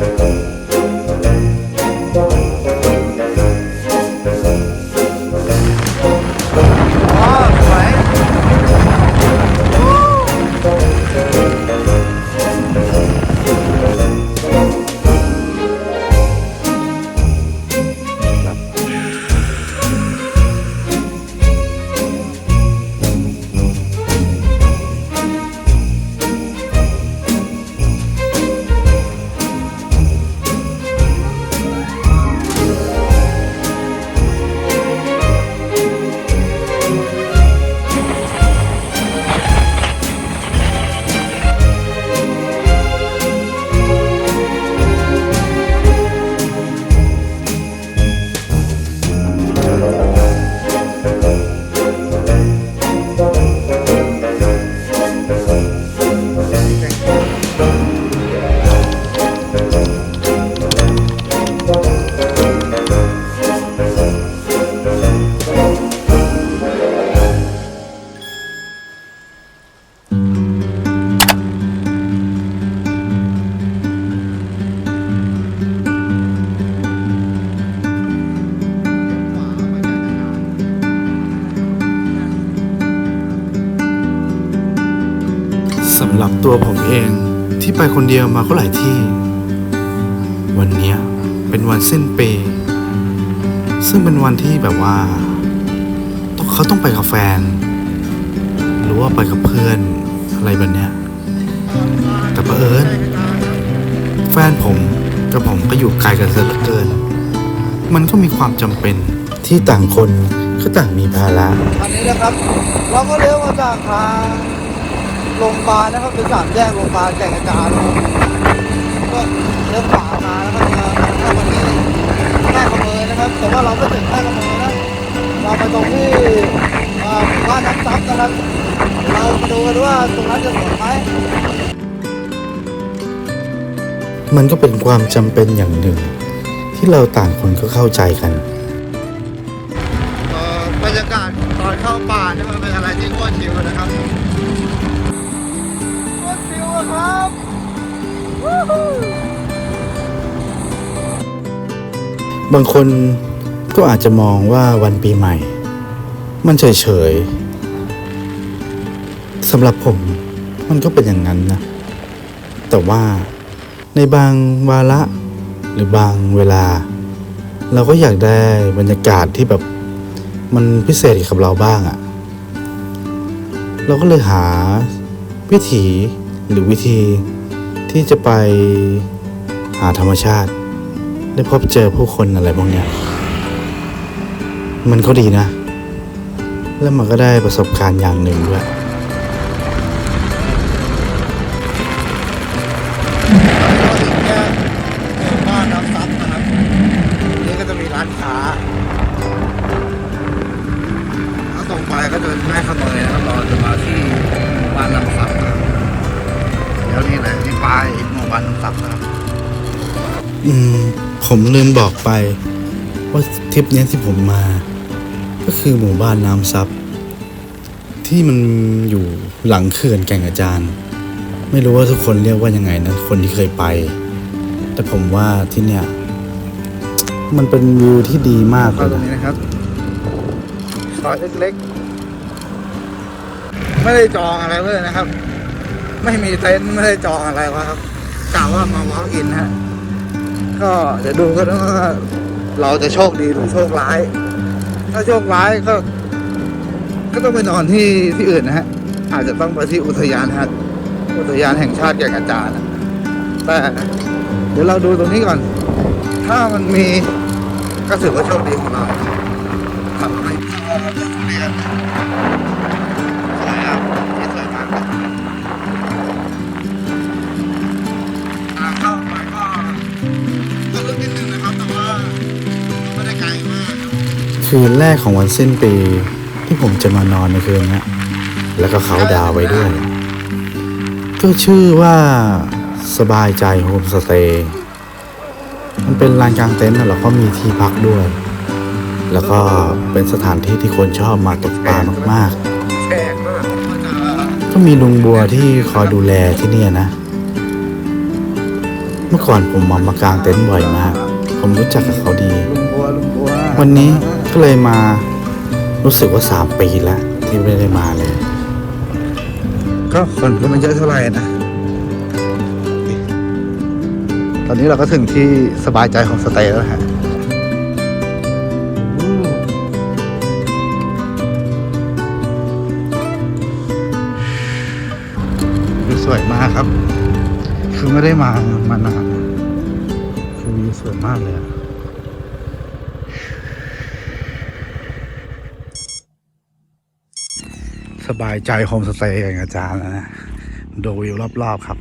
อ๋ ตัวผมเองที่ไปคนเดียวมาก็หลายที่ วันนี้เป็นวันสิ้นปีซึ่งเป็นวันที่แบบว่าเขาต้องไปกับแฟน หรือว่าไปกับเพื่อนอะไรแบบเนี้ยแต่ประเอิญแฟนผมกับผมก็อยู่ไกลกันเสียเหลือเกิน มันก็มีความจำเป็นที่ต่างคนก็ต่างมีภาระอันนี้นะครับ เราก็เลี้ยวมาจากทาง โรงพยาบาลนะครับเป็นสามแยกโรงพยาบาลแก่งกระจานนะครับก็เลี้ยวขวามานะครับมาเข้ามาที่แม่ขเมยนะครับ แต่ว่าเราไม่ถึงแม่ขเมยนะเราไปตรงที่อ่าหมู่บ้านน้ำซับนะครับ เรามาดูกันว่าตรงนั้นจะสวยไหมมันก็เป็นความจำเป็นอย่างหนึ่ง ที่เราต่างคนก็เข้าใจกันเอ่อบรรยากาศตอนเข้าป่าเนี่ยมันเป็นอะไรที่โคตรชิลนะครับ บางคนก็อาจจะมองว่าวันปีใหม่ มันเฉยๆสำหรับผมมันก็เป็นอย่างนั้นนะ แต่ว่าในบางวาระหรือบางเวลา เราก็อยากได้บรรยากาศที่แบบมันพิเศษกับเราบ้างอะ่ะ เราก็เลยหาวิถีหรือวิธี ที่จะไปหาธรรมชาติ ได้พบเจอผู้คนอะไรพวกนี้มันก็ดีนะ แล้วมันก็ได้ประสบการณ์อย่างหนึ่งด้วย ผมลืมบอกไป ว่าทริปนี้ที่ผมมา ก็คือหมู่บ้านน้ำซับที่มันอยู่หลังเขื่อนแก่งกระจานไม่รู้ว่าทุกคนเรียกว่ายังไงนะคนที่เคยไป แต่ผมว่าที่เนี่ย มันเป็นวิวที่ดีมากเลยตรงนะนี้นะครับซอยเล็กๆไม่ได้จองอะไรเลยนะครับ ไม่มีเต็นท์ไม่ได้จองอะไรวะครับกล่าวว่ามา walk in ฮะ ก็เดี๋ยวดูกันว่าเราจะโชคดีหรือโชคร้าย ถ้าโชคร้ายก็ ก็ต้องไปนอนที่ที่อื่นนะฮะ อาจจะต้องไปที่อุทยานฮะอุทยานแห่งชาติแก่งกระจานแต่เดี๋ยวเราดูตรงนี้ก่อน ถ้ามันมีก็ถือว่าโชคดีของเราขับไปเพื่อเราจะเรียน คืนแรกของวันสิ้นปี ที่ผมจะมานอนในคืนนี้แล้วก็เขาดาวไว้ด้วย ก็ชื่อว่าสบายใจโฮมสเตย์มันเป็นลานกลางเต็นท์น่ะแล้วก็มีที่พักด้วย แล้วก็เป็นสถานที่ที่คนชอบมาตกปลามากๆ ก็มีลุงบัวที่คอยดูแลที่นี่นะ เมื่อก่อนผมมามากางเต็นท์บ่อยมาก ผมรู้จักกับเขาดี วันนี้ ก็เลยมารู้สึกว่าสามปีแล้วที่ไม่ได้มาเลย ก็คนก็ไม่เยอะเท่าไหร่นะ ตอนนี้เราก็ถึงที่สบายใจของสเตย์แล้วฮะวิวสวยมากครับ คือไม่ได้มามานานคือวิวสวยมากเลยอะ สบายใจโฮมสเตย์อย่างอาจารย์นะดูวิวรอบ ๆ ครับ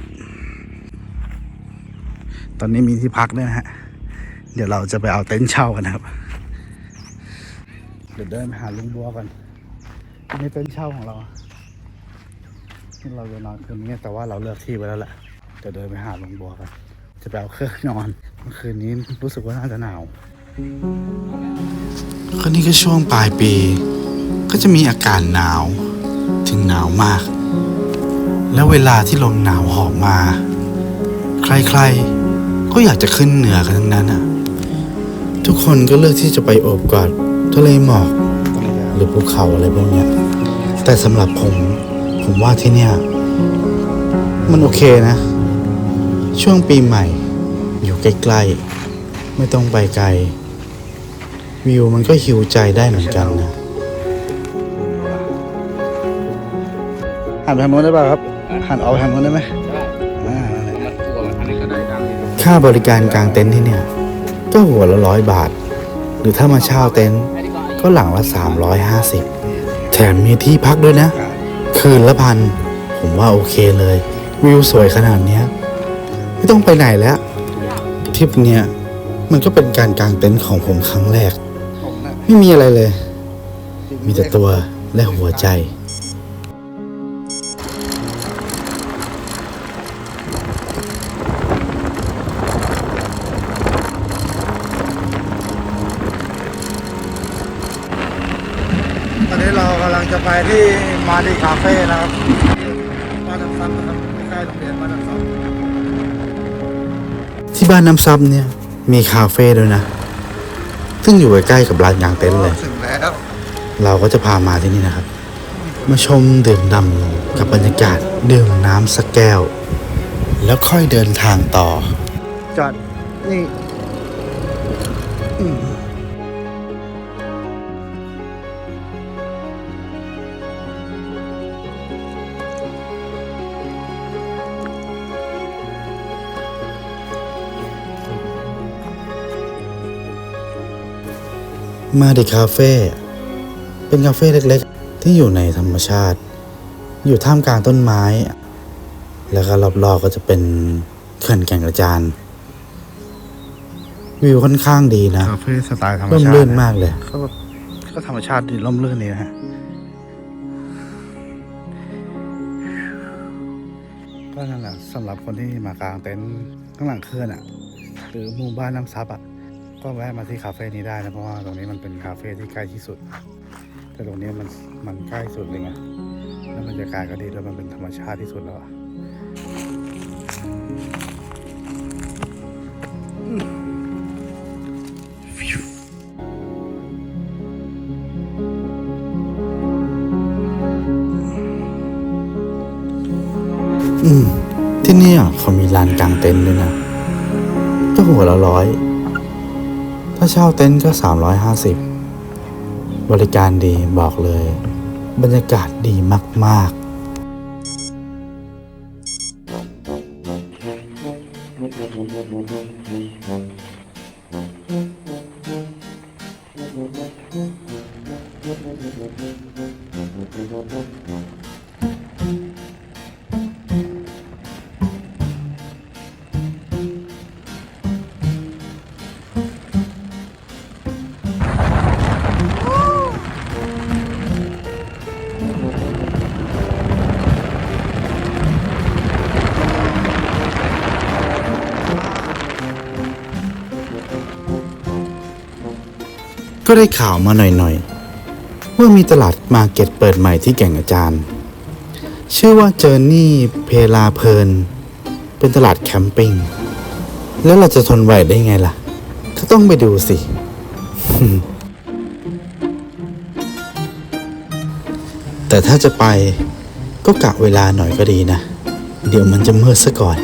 ตอนนี้มีที่พักด้วยนะฮะ เดี๋ยวเราจะไปเอาเต็นท์เช่ากันครับ เดี๋ยวเดินไปหาลุงบัวกันนนี้เต็นท์เช่าของเราที่เราจะนอนคืนนี้แต่ว่าเราเลือกที่ไว้แล้วแหละเดี๋ยวเดินไปหาลุงบัวกัน จะไปเอาเครื่องนอนเมื่อคืนนี้รู้สึกว่าน่าจะหนาวก็นี่ก็ช่วงปลายปี ก็จะมีอากาศหนาว ถึงหนาวมาก แล้วเวลาที่ลมหนาวหอบมา ใครๆ ก็อยากจะขึ้นเหนือกันทั้งนั้นอะ ทุกคนก็เลือกที่จะไปโอบกอดทะเลหมอกหรือภูเขาอะไรพวกเนี้ย แต่สำหรับผม ผมว่าที่เนี่ย มันโอเคนะ ช่วงปีใหม่ อยู่ใกล้ๆ ไม่ต้องไปไกล วิวมันก็หิวใจได้เหมือนกันนะ หันไปทางโน้นได้ป่ะครับ หันออกไปทางโน้นได้ไหมอ่านั่นแหละค่าบริการกลางเต็นท์ที่เนี่ย ก็หัวละร้อยบาท หรือถ้ามาเช่าเต็นท์ก็หลังละ 350 แถมมีที่พักด้วยนะ คืนละพัน ผมว่าโอเคเลย วิวสวยขนาดเนี้ย ไม่ต้องไปไหนแล้วทริปเนี้ยมันก็เป็นการกางเต็นท์ของผมครั้งแรกผมนะไม่มีอะไรเลย มีแต่ตัวและหัวใจ กำลังจะไปที่มาดีคาเฟ่นะครับบ้านน้ำซับนะครับใกล้ๆโรงเรียนบ้านน้ำซับที่บ้านน้ำซับเนี่ยมีคาเฟ่ด้วยนะ ซึ่งอยู่ใกล้ๆกับร้านกางเต็นท์เลย ถึงแล้วเราก็จะพามาที่นี่นะครับ มาชมดื่มด่ำกับบรรยากาศดื่มน้ำสักแก้ว แล้วค่อยเดินทางต่อ จอดนี่ มมาดิคาเฟ่เป็นคาเฟ่เล็กๆ ที่อยู่ในธรรมชาติ อยู่ท่ามกลางต้นไม้ แล้วก็รอบๆก็จะเป็นเขื่อนแก่งกระจานวิวค่อนข้างดีนะคาเฟ่สไตล์ธรรมร่มชาติรื่นมากเลยก็แบบก็ธรรมชาติดีร่มรื่นดีนะฮะก็นั่นแหละสำหรับคนที่มากางเต็นท์ข้างหลังเขื่อนอะ หรือหมู่บ้านน้ำซับอะ ก็แวะมาที่คาเฟ่นี้ได้นะเพราะว่าตรงนี้มันเป็นคาเฟ่ที่ใกล้ที่สุด แต่ตรงนี้มันมันใกล้สุดเลยไงแล้วบรรยากาศก็ดีแล้วมันเป็นธรรมชาติที่สุดแล้วอะที่นี่เขามีลานกลางเต็นท์ด้วยนะก็หัวละร้อยาเช่าเต็นท์ก็สามร้อยห้าสิบบริการดีบอกเลย บรรยากาศดีมาก ๆ ก็ได้ข่าวมาหน่อยๆ ว่ามีตลาดมาเก็ตเปิดใหม่ที่แก่งอาจารย์ ชื่อว่าเจอร์นี่เพลาเพลิน เป็นตลาดแคมปิ้งแล้วเราจะทนไหวได้ไงล่ะ ก็ต้องไปดูสิ แต่ถ้าจะไปก็กะเวลาหน่อยก็ดีนะ เดี๋ยวมันจะมืดซะก่อน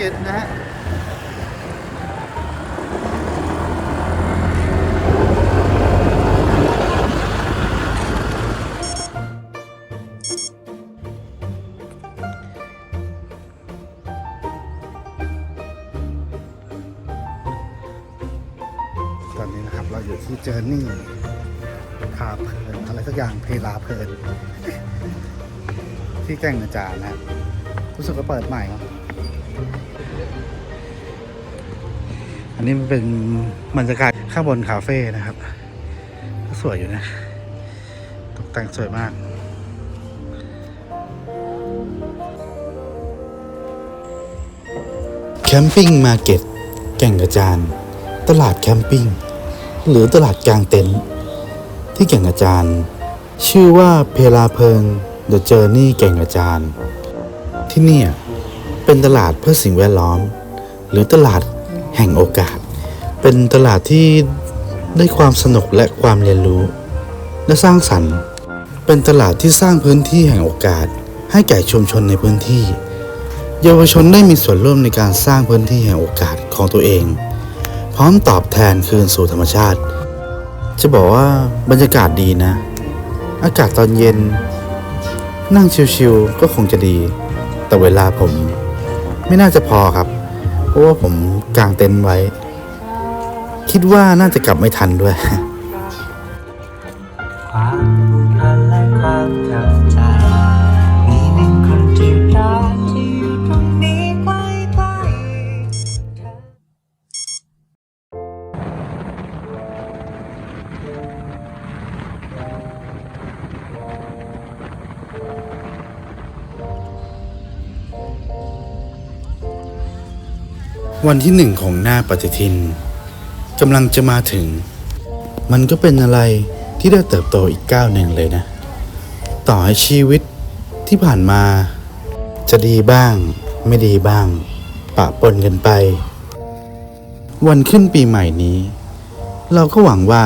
เก็ตนะฮะตอนนี้นะครับเราอยู่ที่เจอร์นี่พาเพลินอะไรสักอย่างเพลาเพลิน ที่แก่งกระจานนะ รู้สึกว่าเปิดใหม่ อันนี้มันเป็นบรรยากาศข้างบนคาเฟ่นะครับ ก็สวยอยู่นะ ตกแต่งสวยมากแคมปิ้งมาเก็ตแก่งกระจาน ตลาดแคมปิ้ง หรือตลาดกลางเต็นท์ที่แก่งกระจาน ชื่อว่าเพลาเพลิง The Journey แก่งกระจาน ที่นี่เป็นตลาดเพื่อสิ่งแวดล้อม หรือตลาด แห่งโอกาส เป็นตลาดที่ได้ความสนุกและความเรียนรู้ และสร้างสรรค์ เป็นตลาดที่สร้างพื้นที่แห่งโอกาส ให้แก่ชุมชนในพื้นที่ เยาวชนได้มีส่วนร่วมในการสร้างพื้นที่แห่งโอกาสของตัวเอง พร้อมตอบแทนคืนสู่ธรรมชาติ จะบอกว่าบรรยากาศดีนะ อากาศตอนเย็น นั่งชิวๆก็คงจะดี แต่เวลาผม ไม่น่าจะพอครับ ราะว่าผมกางเต็นท์ไว้ คิดว่าน่าจะกลับไม่ทันด้วย วันที่หนึ่งของหน้าปฏิทินกำลังจะมาถึง มันก็เป็นอะไรที่ได้เติบโตอีกก้าวหนึ่งเลยนะ ต่อให้ชีวิตที่ผ่านมา จะดีบ้าง ไม่ดีบ้าง ปะปนกันไป วันขึ้นปีใหม่นี้ เราก็หวังว่า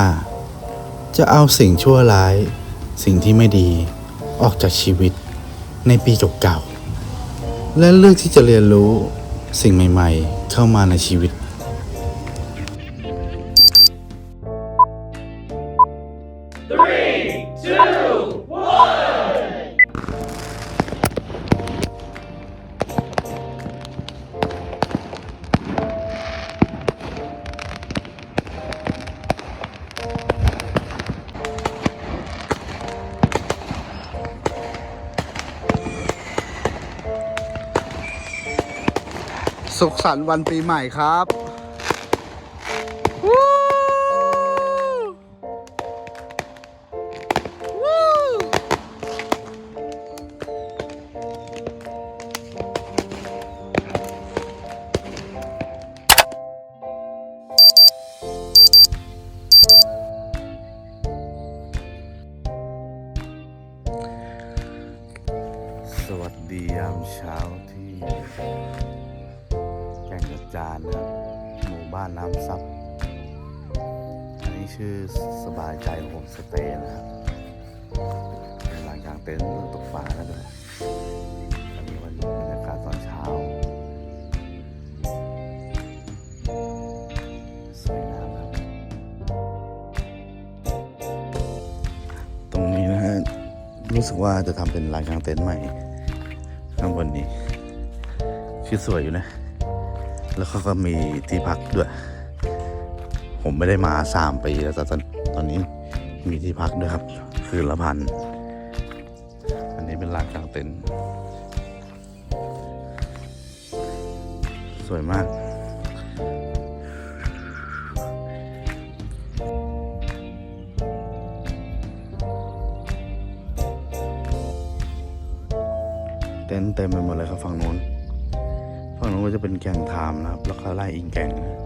จะเอาสิ่งชั่วร้าย สิ่งที่ไม่ดีออกจากชีวิตในปีเก่าๆและเลือกที่จะเรียนรู้ สิ่งใหม่ ๆ เข้ามาในชีวิต สันต์วันปีใหม่ครับ เป็นร้านกลางเต็นท์ตกปลาแล้วด้วยอันนี้วันบรรยากาศตอนเช้า สวยงามครับ ตรงนี้นะฮะ รู้สึกว่าจะทำเป็นร้านกลางเต็นท์ใหม่ ข้างบนนี้ คือสวยอยู่นะ แล้วเขาก็มีที่พักด้วย ผมไม่ได้มาสามปีแล้วแต่ตอนตอนนี้มีที่พักด้วยครับ คืนละพัน ลานกลางเต็นท์สวยมากเต็นท์เต็มไปหมดเลยครับฝั่งโน้นฝั่งนู้นก็จะเป็นแก่งทามนะครับ แล้วก็ไล่อิงแก่งนะ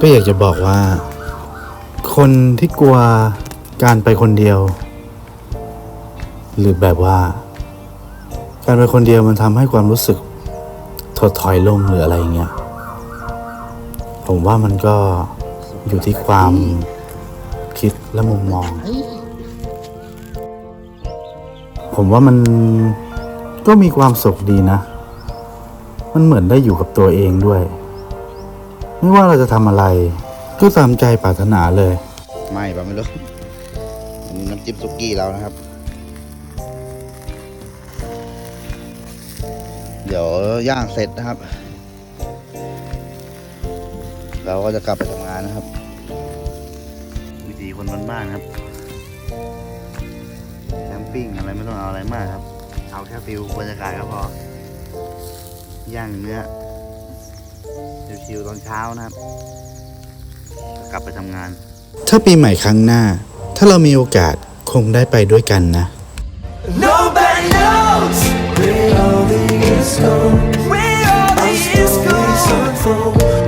ก็อยากจะบอกว่า คนที่กลัวการไปคนเดียว หรือแบบว่า การไปคนเดียวมันทำให้ความรู้สึกถดถอยลงหรืออะไรเงี้ยผมว่ามันก็อยู่ที่ความคิดและมุมมอง ผมว่ามันก็มีความสุขดีนะ มันเหมือนได้อยู่กับตัวเองด้วย ไม่ว่าเราจะทำอะไร ก็ตามใจปรารถนาเลย ไม่ปะไม่รู้อันนี้น้ำจิ้มซุกี้เรานะครับ เดี๋ยวย่างเสร็จนะครับ เราก็จะกลับไปทำงานนะครับ วิธีคนบ้านๆครับแคมปิ้งอะไรไม่ต้องเอาอะไรมากครับ เอาแค่ฟิวบรรยากาศก็พอย่างเนื้อ ชิวๆตอนเช้านะครับ กลับไปทำงาน ถ้าปีใหม่ครั้งหน้า ถ้าเรามีโอกาสคงได้ไปด้วยกันนะ Nobody knows where all the years go. Where all the years go.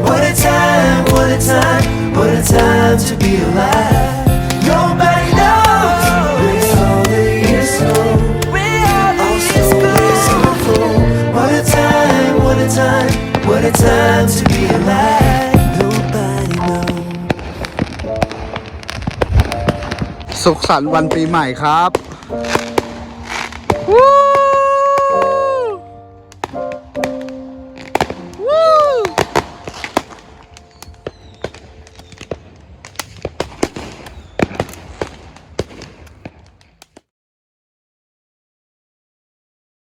What a time, what a time, what a time to be alive. สุขสันต์วันปีใหม่ครับ